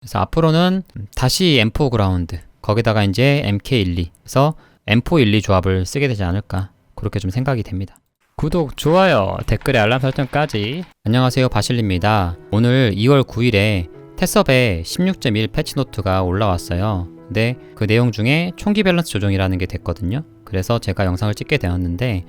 그래서 앞으로는 다시 M4 그라운드 거기다가 이제 MK12 그래서 M412 조합을 쓰게 되지 않을까 그렇게 좀 생각이 됩니다. 구독, 좋아요, 댓글에 알람 설정까지. 안녕하세요, 바실리입니다. 오늘 2월 9일에 테섭에 16.1 패치노트가 올라왔어요. 근데 그 내용 중에 총기 밸런스 조정이라는 게 됐거든요. 그래서 제가 영상을 찍게 되었는데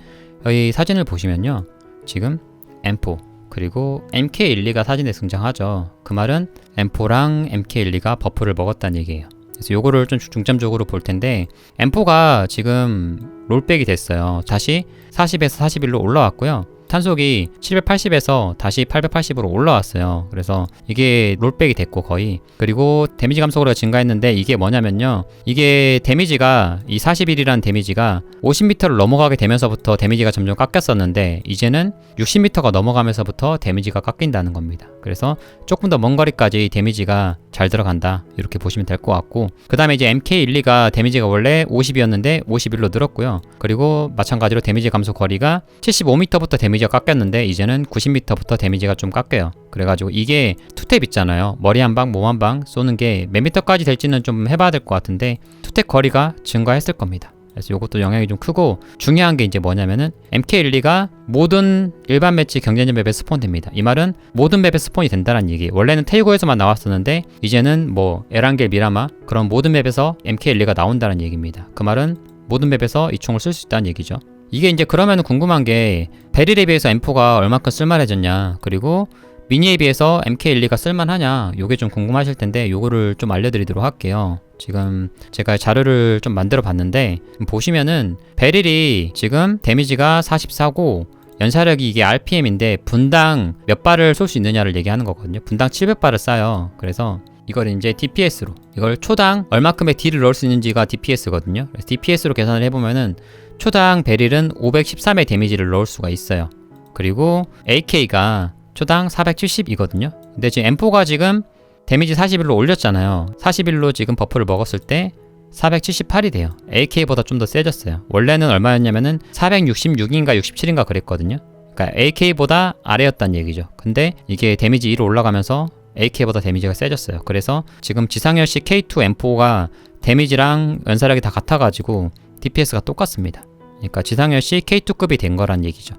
여기 사진을 보시면요. 지금 M4 그리고 MK12가 사진에 등장하죠. 그 말은 M4랑 MK12가 버프를 먹었다는 얘기예요. 그래서 요거를 좀 중점적으로 볼 텐데 M4가 지금 롤백이 됐어요. 다시 40에서 41로 올라왔고요. 탄속이 780에서 다시 880으로 올라왔어요. 그래서 이게 롤백이 됐고 거의 그리고 데미지 감소가 증가했는데 이게 뭐냐면요. 이게 데미지가 이 41이라는 데미지가 50m를 넘어가게 되면서부터 데미지가 점점 깎였었는데 이제는 60m가 넘어가면서부터 데미지가 깎인다는 겁니다. 그래서 조금 더 먼 거리까지 데미지가 잘 들어간다 이렇게 보시면 될 것 같고 그 다음에 이제 MK12가 데미지가 원래 50이었는데 51로 늘었고요. 그리고 마찬가지로 데미지 감소 거리가 75m부터 데미지 가 깎였는데 이제는 90m부터 데미지가 좀 깎여요. 그래가지고 이게 투탭 있잖아요. 머리 한 방, 몸 한 방 쏘는 게 몇 미터까지 될지는 좀 해봐야 될 것 같은데 투탭 거리가 증가했을 겁니다. 그래서 이것도 영향이 좀 크고 중요한 게 이제 뭐냐면은 MK12가 모든 일반 매치 경쟁전 맵에 스폰됩니다. 이 말은 모든 맵에 스폰이 된다는 얘기. 원래는 테이고에서만 나왔었는데 이제는 뭐 에란겔 미라마 그런 모든 맵에서 MK12가 나온다는 얘기입니다. 그 말은 모든 맵에서 이 총을 쓸 수 있다는 얘기죠. 이게 이제 그러면 궁금한 게 베릴에 비해서 M4가 얼마큼 쓸만해졌냐 그리고 미니에 비해서 MK12가 쓸만하냐 요게 좀 궁금하실 텐데 요거를 좀 알려드리도록 할게요. 지금 제가 자료를 좀 만들어 봤는데 보시면은 베릴이 지금 데미지가 44고 연사력이 이게 RPM인데 분당 몇 발을 쏠 수 있느냐를 얘기하는 거거든요. 분당 700발을 쏴요. 그래서 이걸 이제 DPS로 이걸 초당 얼마큼의 딜을 넣을 수 있는지가 DPS거든요. DPS로 계산을 해보면은 초당 베릴은 513의 데미지를 넣을 수가 있어요 그리고 AK가 초당 470이거든요. 근데 지금 M4가 지금 데미지 41로 올렸잖아요. 41로 지금 버프를 먹었을 때 478이 돼요. AK보다 좀 더 세졌어요. 원래는 얼마였냐면은 466인가 67인가 그랬거든요. 그러니까 AK보다 아래였단 얘기죠. 근데 이게 데미지 1로 올라가면서 AK보다 데미지가 세졌어요. 그래서 지금 지상열식 K2 M4가 데미지랑 연사력이 다 같아가지고 DPS가 똑같습니다. 그러니까 지상열식 K2급이 된 거란 얘기죠.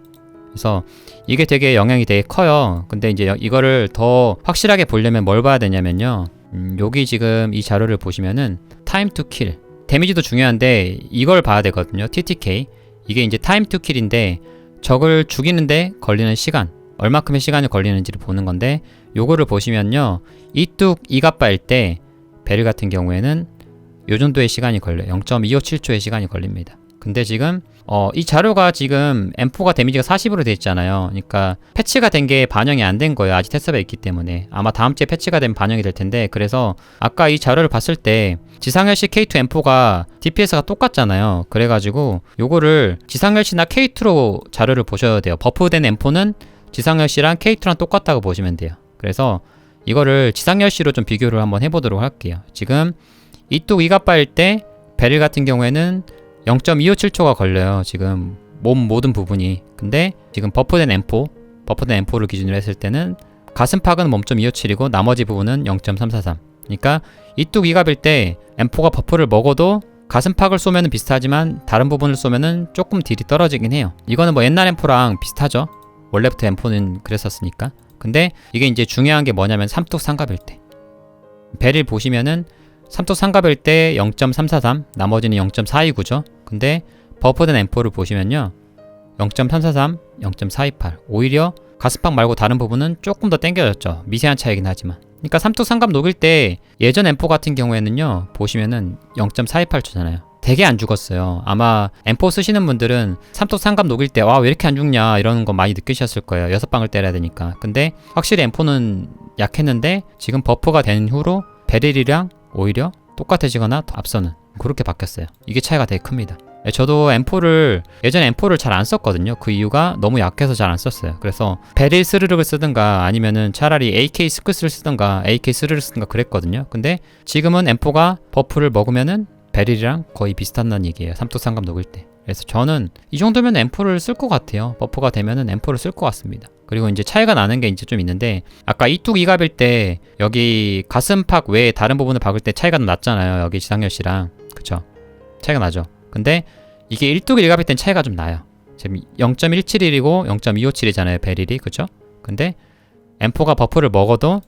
그래서 이게 되게 영향이 되게 커요. 근데 이제 이거를 더 확실하게 보려면 뭘 봐야 되냐면요. 음, 여기 지금 이 자료를 보시면은 타임 투 킬. 데미지도 중요한데 이걸 봐야 되거든요. TTK. 이게 이제 타임 투 킬인데 적을 죽이는데 걸리는 시간. 얼마큼의 시간이 걸리는지를 보는 건데 요거를 보시면요. 이뚝 이갑바일 때 베릴 같은 경우에는 요 정도의 시간이 걸려요. 0.257초의 시간이 걸립니다. 근데 지금 어, 이 자료가 지금 M4가 데미지가 40으로 돼 있잖아요. 그러니까 패치가 된 게 반영이 안 된 거예요. 아직 테스트가 있기 때문에. 아마 다음 주에 패치가 되면 반영이 될 텐데 그래서 아까 이 자료를 봤을 때 지상열씨 K2 M4가 DPS가 똑같잖아요. 그래가지고 요거를 지상열씨나 K2로 자료를 보셔야 돼요. 버프된 M4는 지상열씨랑 K2랑 똑같다고 보시면 돼요. 그래서 이거를 지상열씨로 좀 비교를 한번 해보도록 할게요. 지금 이뚝 이갑바일 때 베릴 같은 경우에는 0.257초가 걸려요. 지금 몸 모든 부분이. 근데 지금 버프된 M4, 버프된 M4를 기준으로 했을 때는 가슴팍은 0.257이고 나머지 부분은 0.343. 그러니까 이뚝 이갑일 때 M4가 버프를 먹어도 가슴팍을 쏘면 비슷하지만 다른 부분을 쏘면 조금 딜이 떨어지긴 해요. 이거는 뭐 옛날 M4랑 비슷하죠. 원래부터 M4는 그랬었으니까. 근데 이게 이제 중요한 게 뭐냐면 삼뚝 상갑일 때. 배를 보시면은 삼뚝 상갑일 때 0.343, 나머지는 0.429죠. 근데 버프된 M4를 보시면요. 0.343, 0.428. 오히려 가스팍 말고 다른 부분은 조금 더 땡겨졌죠. 미세한 차이긴 하지만. 그러니까 삼뚝 상갑 녹일 때 예전 M4 같은 경우에는요. 보시면은 0.428초잖아요. 되게 안 죽었어요. 아마 M4 쓰시는 분들은 삼뚝 상갑 녹일 때 와 왜 이렇게 안 죽냐 이러는 거 많이 느끼셨을 거예요. 여섯 방을 때려야 되니까. 근데 확실히 M4는 약했는데 지금 버프가 된 후로 베릴이랑 오히려 똑같아지거나 더 앞서는 그렇게 바뀌었어요. 이게 차이가 되게 큽니다. 예, 저도 M4를 예전에 M4를 잘 안 썼거든요. 그 이유가 너무 약해서 잘 안 썼어요. 그래서 베릴 스르륵을 쓰든가 아니면은 차라리 AK 스크스를 쓰든가 AK 스르를 쓰든가 그랬거든요. 근데 지금은 M4가 버프를 먹으면은 베릴이랑 거의 비슷한다는 얘기예요. 삼뚝 상감 녹일 때. 그래서 저는 이 정도면 M4를 쓸 것 같아요. 버프가 되면은 M4를 쓸 것 같습니다. 그리고 이제 차이가 나는 게 이제 좀 있는데 아까 이뚝 이갑일 때 여기 가슴팍 외에 다른 부분을 박을 때 차이가 좀 났잖아요. 여기 지상렬 씨랑 그쵸? 차이가 나죠. 근데 이게 1뚝 1갑일 땐 차이가 좀 나요. 지금 0.171이고 0.257이잖아요. 베릴이 그쵸? 근데 M4가 버프를 먹어도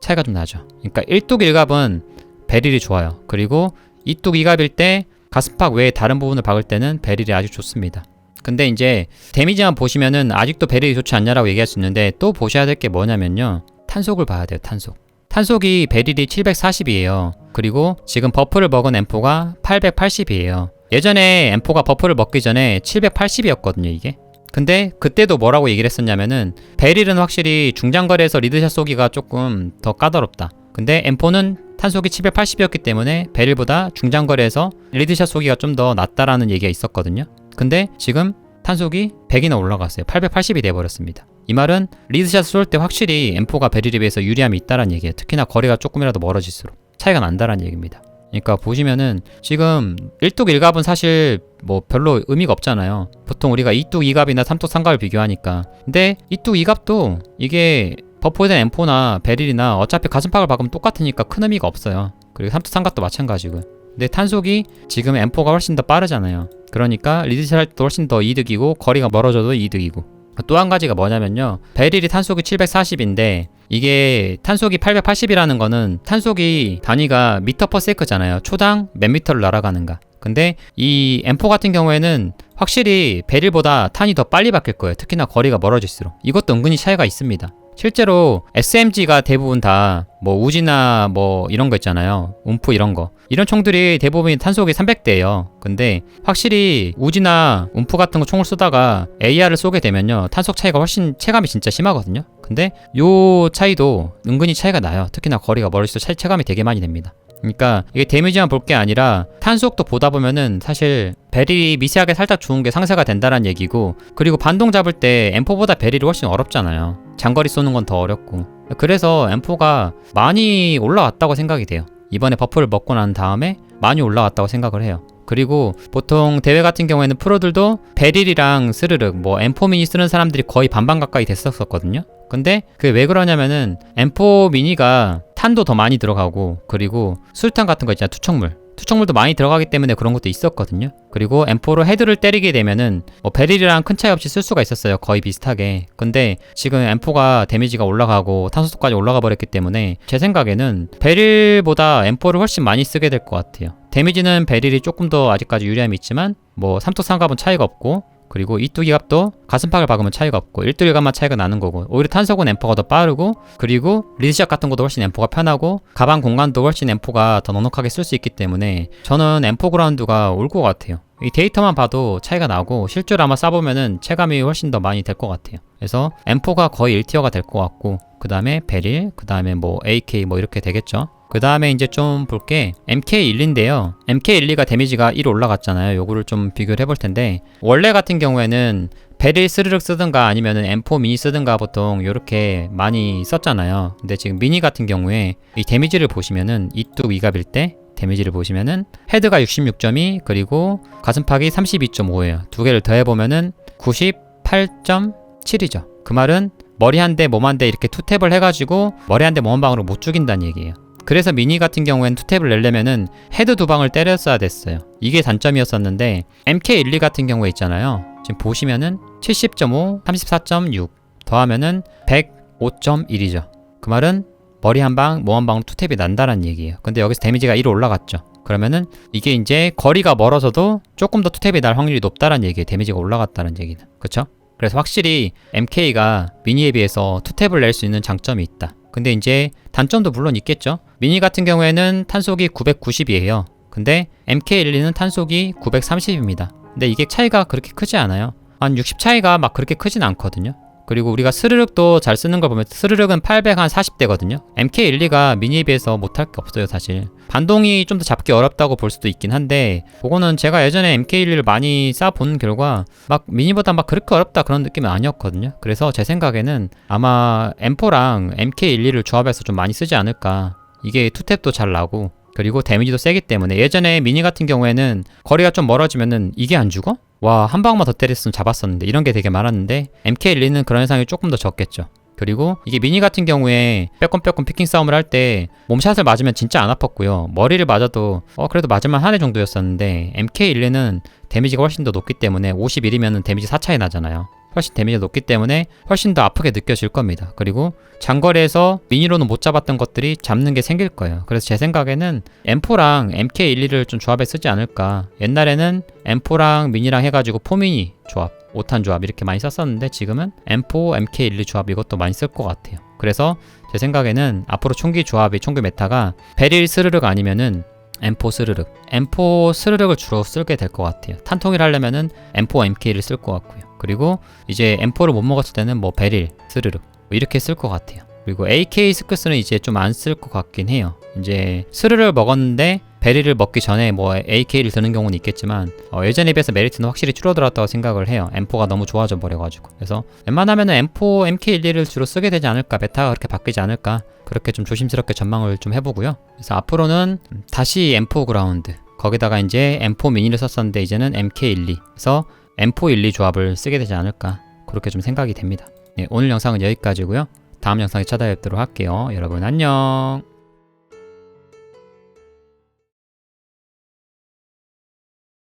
차이가 좀 나죠. 그러니까 1뚝 1갑은 베릴이 좋아요. 그리고 2뚝 2갑일 때 가스팍 외에 다른 부분을 박을 때는 베릴이 아주 좋습니다. 근데 이제 데미지만 보시면은 아직도 베릴이 좋지 않냐라고 얘기할 수 있는데 또 보셔야 될 게 뭐냐면요. 탄속을 봐야 돼요. 탄속. 탄속이 베릴이 740이에요. 그리고 지금 버프를 먹은 M4가 880이에요. 예전에 M4가 버프를 먹기 전에 780이었거든요, 이게. 근데 그때도 뭐라고 얘기를 했었냐면은 베릴은 확실히 중장거리에서 리드샷 쏘기가 조금 더 까다롭다. 근데 M4는 탄속이 780이었기 때문에 베릴보다 중장거리에서 리드샷 쏘기가 좀 더 낫다라는 얘기가 있었거든요. 근데 지금 탄속이 100이나 올라갔어요. 880이 돼버렸습니다. 이 말은 리드샷 쏠 때 확실히 M4가 베릴에 비해서 유리함이 있다라는 얘기예요. 특히나 거리가 조금이라도 멀어질수록 차이가 난다라는 얘기입니다. 그러니까 보시면은 지금 1뚝 1갑은 사실 뭐 별로 의미가 없잖아요. 보통 우리가 2뚝 2갑이나 3뚝 3갑을 비교하니까. 근데 2뚝 2갑도 이게 버프된 M4나 베릴이나 어차피 가슴팍을 박으면 똑같으니까 큰 의미가 없어요. 그리고 3뚝 3갑도 마찬가지고. 근데 탄속이 지금 M4가 훨씬 더 빠르잖아요. 그러니까 리드샷 할 때도 훨씬 더 이득이고 거리가 멀어져도 이득이고. 또 한 가지가 뭐냐면요. 베릴이 탄속이 740인데 이게 탄속이 880이라는 거는 탄속이 단위가 미터 퍼 세크잖아요. 초당 몇 미터를 날아가는가. 근데 이 M4 같은 경우에는 확실히 베릴보다 탄이 더 빨리 바뀔 거예요. 특히나 거리가 멀어질수록. 이것도 은근히 차이가 있습니다. 실제로 SMG가 대부분 다 뭐 우지나 뭐 이런 거 있잖아요. 움프 이런 거. 이런 총들이 대부분 탄속이 300대예요. 근데 확실히 우지나 움프 같은 거 총을 쏘다가 AR을 쏘게 되면요. 탄속 차이가 훨씬 체감이 진짜 심하거든요. 근데 요 차이도 은근히 차이가 나요. 특히나 거리가 멀어질수록 차이 체감이 되게 많이 됩니다. 그러니까 이게 데미지만 볼 게 아니라 탄속도 보다 보면은 사실 베릴이 미세하게 살짝 좋은 게 상쇄가 된다는 얘기고 그리고 반동 잡을 때 M4보다 베릴이 훨씬 어렵잖아요. 장거리 쏘는 건 더 어렵고 그래서 M4가 많이 올라왔다고 생각이 돼요. 이번에 버프를 먹고 난 다음에 많이 올라왔다고 생각을 해요. 그리고 보통 대회 같은 경우에는 프로들도 베릴이랑 스르륵 뭐 M4 미니 쓰는 사람들이 거의 반반 가까이 됐었거든요. 근데 그게 왜 그러냐면은 M4 미니가 탄도 더 많이 들어가고 그리고 술탄 같은 거 있잖아 투척물 투척물도 많이 들어가기 때문에 그런 것도 있었거든요. 그리고 M4로 헤드를 때리게 되면은 뭐 베릴이랑 큰 차이 없이 쓸 수가 있었어요. 거의 비슷하게. 근데 지금 M4가 데미지가 올라가고 탄소속까지 올라가 버렸기 때문에 제 생각에는 베릴보다 M4를 훨씬 많이 쓰게 될 것 같아요. 데미지는 베릴이 조금 더 아직까지 유리함이 있지만 뭐 3뚝 3갑은 차이가 없고 그리고 이뚝이 값도 가슴팍을 박으면 차이가 없고 1뚝 1갑만 차이가 나는 거고 오히려 탄속은 엠퍼가 더 빠르고 그리고 리드샷 같은 것도 훨씬 엠퍼가 편하고 가방 공간도 훨씬 엠퍼가 더 넉넉하게 쓸 수 있기 때문에 저는 엠퍼 그라운드가 올 것 같아요. 이 데이터만 봐도 차이가 나고 실제로 아마 쏴보면은 체감이 훨씬 더 많이 될 것 같아요. 그래서 M4가 거의 1티어가 될 것 같고 그 다음에 베릴 그 다음에 뭐 AK 뭐 이렇게 되겠죠 그 다음에 이제 좀 볼게 MK12인데요. MK12가 데미지가 1 올라갔잖아요. 요거를 좀 비교를 해볼 텐데 원래 같은 경우에는 베릴 스르륵 쓰든가 아니면은 M4 미니 쓰든가 보통 이렇게 많이 썼잖아요. 근데 지금 미니 같은 경우에 이 데미지를 보시면은 이뚝 이갑일 때 데미지를 보시면은 헤드가 66.2 그리고 가슴팍이 32.5예요. 두 개를 더해 보면은 98.7이죠. 그 말은 머리 한 대, 몸 한 대 이렇게 투탭을 해가지고 머리 한 대, 몸 한 방으로 못 죽인다는 얘기예요. 그래서 미니 같은 경우엔 투탭을 내려면은 헤드 두 방을 때렸어야 됐어요. 이게 단점이었었는데 MK12 같은 경우에 있잖아요. 지금 보시면은 70.5, 34.6 더하면은 105.1이죠. 그 말은 머리 한 방, 몸한 방으로 투탭이 난다는 얘기예요. 근데 여기서 데미지가 1 올라갔죠. 그러면은 이게 이제 거리가 멀어서도 조금 더 투탭이 날 확률이 높다는 얘기예요. 데미지가 올라갔다는 얘기는. 그쵸? 그래서 확실히 MK가 미니에 비해서 투탭을 낼 수 있는 장점이 있다. 근데 이제 단점도 물론 있겠죠. 미니 같은 경우에는 탄속이 990이에요. 근데 MK12는 탄속이 930입니다. 근데 이게 차이가 그렇게 크지 않아요. 한 60 차이가 막 그렇게 크진 않거든요. 그리고 우리가 스르륵도 잘 쓰는 걸 보면 스르륵은 800 한 40대거든요. MK12가 미니에 비해서 못할 게 없어요, 사실. 반동이 좀 더 잡기 어렵다고 볼 수도 있긴 한데 그거는 제가 예전에 MK12를 많이 쌓아본 결과 막 미니보다 막 그렇게 어렵다 그런 느낌은 아니었거든요. 그래서 제 생각에는 아마 M4랑 MK12를 조합해서 좀 많이 쓰지 않을까. 이게 투탭도 잘 나고 그리고 데미지도 세기 때문에 예전에 미니 같은 경우에는 거리가 좀 멀어지면은 이게 안 죽어? 와, 한 방만 더 때렸으면 잡았었는데 이런 게 되게 많았는데 MK12는 그런 현상이 조금 더 적겠죠. 그리고 이게 미니 같은 경우에 빼꼼빼꼼 피킹 싸움을 할 때 몸샷을 맞으면 진짜 안 아팠고요. 머리를 맞아도 어 그래도 맞을만 하네 정도였었는데 MK12는 데미지가 훨씬 더 높기 때문에 51이면 데미지 4 차이 나잖아요. 훨씬 데미지가 높기 때문에 훨씬 더 아프게 느껴질 겁니다. 그리고 장거리에서 미니로는 못 잡았던 것들이 잡는 게 생길 거예요. 그래서 제 생각에는 M4랑 MK12를 좀 조합에 쓰지 않을까. 옛날에는 M4랑 미니랑 해가지고 포미니 조합, 5탄 조합 이렇게 많이 썼었는데 지금은 M4, MK12 조합 이것도 많이 쓸 것 같아요. 그래서 제 생각에는 앞으로 총기 조합이 총기 메타가 베릴 스르륵 아니면은 M4 스르륵, M4 스르륵을 주로 쓰게 될 것 같아요. 탄통일 하려면은 M4, MK를 쓸 것 같고요. 그리고 이제 M4를 못 먹었을 때는 뭐 베릴, 스르륵 뭐 이렇게 쓸 것 같아요. 그리고 AK 스크스는 이제 좀 안 쓸 것 같긴 해요. 이제 스르를 먹었는데 베리를 먹기 전에 뭐 AK를 드는 경우는 있겠지만 어, 예전에 비해서 메리트는 확실히 줄어들었다고 생각을 해요. M4가 너무 좋아져 버려가지고 그래서 웬만하면은 M4, MK12를 주로 쓰게 되지 않을까 메타가 그렇게 바뀌지 않을까 그렇게 좀 조심스럽게 전망을 좀 해보고요. 그래서 앞으로는 다시 M4 그라운드 거기다가 이제 M4 미니를 썼었는데 이제는 MK12 그래서 M412 조합을 쓰게 되지 않을까 그렇게 좀 생각이 됩니다. 네, 오늘 영상은 여기까지고요. 다음 영상에 찾아뵙도록 할게요. 여러분 안녕.